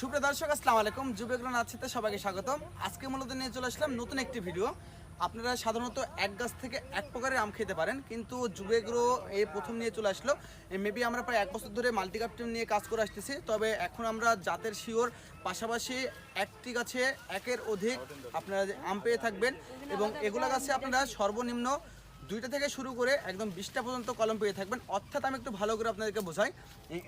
সুপ্রিয় দর্শক, আসসালামু আলাইকুম। যুবগ্রহণ আছিতে সবাইকে স্বাগতম। আজকে মূলত নিয়ে চলে আসলাম নতুন একটি ভিডিও। আপনারা সাধারণত এক গাছ থেকে এক প্রকারের আম খেতে পারেন, কিন্তু যুবেগ্রো এই প্রথম নিয়ে চলে আসলো। মেবি আমরা প্রায় এক বছর ধরে মাল্টিকাপ টিম নিয়ে কাজ করে আসতেছি, তবে এখন আমরা জাতের শিওর, পাশাপাশি একটি গাছে একের অধিক আপনারা আম পেয়ে থাকবেন এবং এগুলা গাছে আপনারা সর্বনিম্ন দুইটা থেকে শুরু করে একদম বিশটা পর্যন্ত কলম পেয়ে থাকবেন। অর্থাৎ আমি একটু ভালো করে আপনাদেরকে বোঝাই।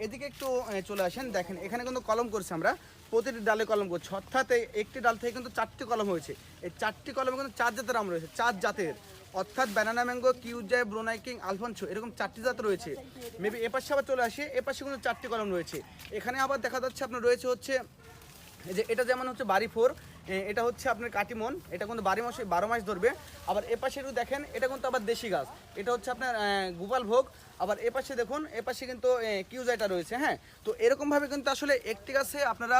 এদিকে একটু চলে আসেন। দেখেন, এখানে কিন্তু কলম করছি আমরা। প্রতিটি ডালে কলম করছি। অর্থাৎ একটি ডাল থেকে কিন্তু চারটি কলম হয়েছে। এই চারটি কলমে কিন্তু চার জাতের আম রয়েছে, চার জাতের। অর্থাৎ ব্যানানা ম্যাঙ্গো কিউজাই ব্রোনাইকিং আলফানসো এরকম চারটি জাত রয়েছে। মেবি এপাশে আবার চলে আসি, এপাশে কিন্তু চারটি কলম রয়েছে। এখানে আবার দেখা যাচ্ছে আপনার রয়েছে হচ্ছে যে এটা যেমন হচ্ছে বাড়ি ফোর এটা হচ্ছে আপনার কাটিমন, এটা কিন্তু বারো মাসে বারো মাস ধরবে। আবার এপাশে একটু দেখেন, এটা কিন্তু আবার দেশি গাছ। এটা হচ্ছে আপনার গোপাল ভোগ। আবার এপাশে দেখুন এপাশে কিন্তু কিউজাইটা রয়েছে হ্যাঁ? তো এরকমভাবে কিন্তু আসলে একটি গাছে আপনারা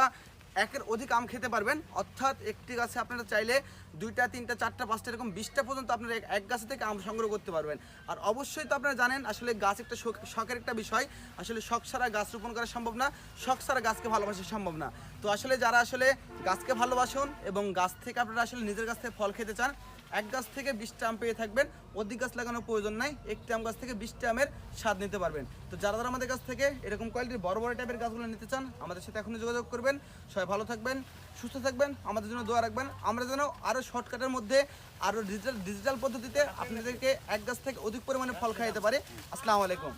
একের অধিক আম খেতে পারবেন। অর্থাৎ একটি গাছে আপনারা চাইলে দুইটা, তিনটা, চারটা, পাঁচটা এরকম বিশটা পর্যন্ত আপনারা এক- গাছে থেকে আম সংগ্রহ করতে পারবেন। আর অবশ্যই তো আপনারা জানেন, আসলে গাছ একটা শখ- শখের একটা বিষয়। আসলে শখ ছাড়া গাছ রোপণ করা সম্ভব না, শখ ছাড়া গাছকে ভালোবাসা সম্ভব না। তো আসলে যারা আসলে গাছকে ভালোবাসুন এবং গাছ থেকে আপনারা আসলে নিজের গাছ থেকে ফল খেতে চান, এক গাছ থেকে বিশটা আম পেয়ে থাকবেন। অধিক গাছ লাগানোর প্রয়োজন নাই, একটি আম গাছ থেকে বিশটা আমের স্বাদ নিতে পারবেন। তো যারা যারা আমাদের কাছ থেকে এরকম কোয়ালিটির বড় বড় টাইপের গাছগুলো নিতে চান, আমাদের সাথে এখনই যোগাযোগ করবেন। সবাই ভালো থাকবেন, সুস্থ থাকবেন, আমাদের জন্য দোয়া রাখবেন। আমরা যেন আরও শর্টকাটের মধ্যে আরও ডিজিটাল ডিজিটাল পদ্ধতিতে আপনাদেরকে এক গাছ থেকে অধিক পরিমাণে ফল খাইতে পারে। আসসালামু আলাইকুম।